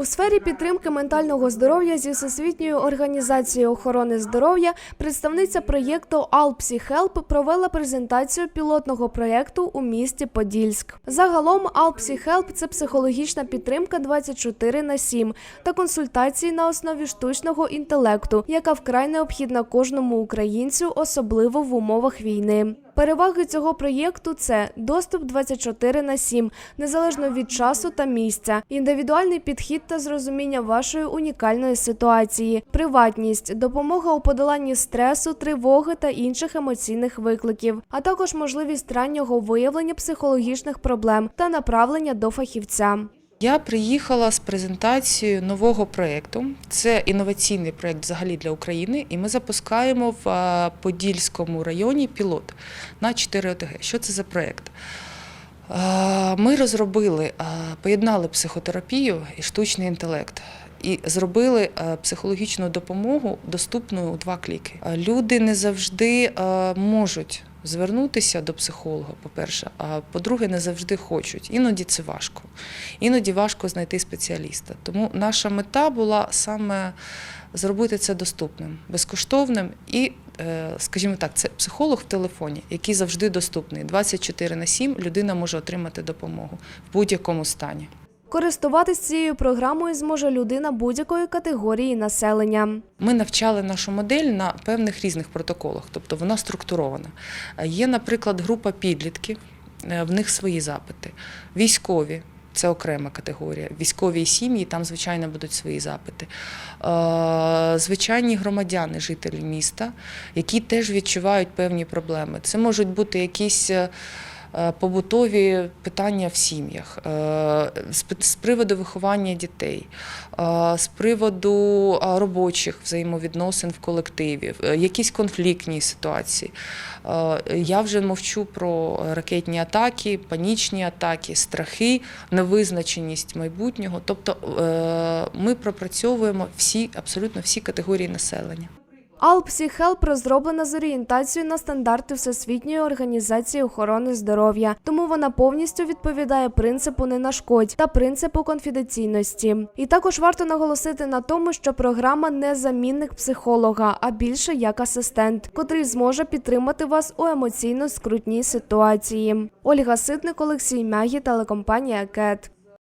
У сфері підтримки ментального здоров'я зі Всесвітньою організацією охорони здоров'я представниця проєкту Alpsy провела презентацію пілотного проєкту у місті Подільськ. Загалом Alpsy – це психологічна підтримка 24 на 7 та консультації на основі штучного інтелекту, яка вкрай необхідна кожному українцю, особливо в умовах війни. Переваги цього проєкту це доступ 24 на 7, незалежно від часу та місця, індивідуальний підхід та зрозуміння вашої унікальної ситуації, приватність, допомога у подоланні стресу, тривоги та інших емоційних викликів, а також можливість раннього виявлення психологічних проблем та направлення до фахівця. Я приїхала з презентацією нового проєкту. Це інноваційний проєкт взагалі для України, і ми запускаємо в Подільському районі пілот на 4 ОТГ. Що це за проєкт? Ми розробили, поєднали психотерапію і штучний інтелект. І зробили психологічну допомогу доступною у два кліки. Люди не завжди можуть звернутися до психолога, по-перше, а по-друге, не завжди хочуть. Іноді це важко. Іноді важко знайти спеціаліста. Тому наша мета була саме зробити це доступним, безкоштовним і, е, скажімо так, це психолог в телефоні, який завжди доступний. 24 на 7 людина може отримати допомогу в будь-якому стані. Користуватись цією програмою зможе людина будь-якої категорії населення. Ми навчали нашу модель на певних різних протоколах, тобто вона структурована. Е, Є, наприклад, група підлітків, е, в них свої запити. Військові це окрема категорія. Військові сім'ї, там, звичайно, будуть свої запити. Е, Звичайні громадяни, жителі міста, які теж відчувають певні проблеми. Це можуть бути якісь. Е, Побутові питання в сім'ях е, з приводу виховання дітей, е, з приводу робочих взаємовідносин в колективі, якісь конфліктні ситуації. Я вже мовчу про ракетні атаки, панічні атаки, страхи, невизначеність майбутнього. Тобто ми пропрацьовуємо всі, абсолютно всі категорії населення. Help розроблена з орієнтацією на стандарти Всесвітньої організації охорони здоров'я, тому вона повністю відповідає принципу не нашкодь та принципу конфіденційності. І також варто наголосити на тому, що програма не замінник психолога, а більше як асистент, котрий зможе підтримати вас у емоційно скрутній ситуації. Ольга Ситник, Олексій Мягі, телекомпанія КЕТ.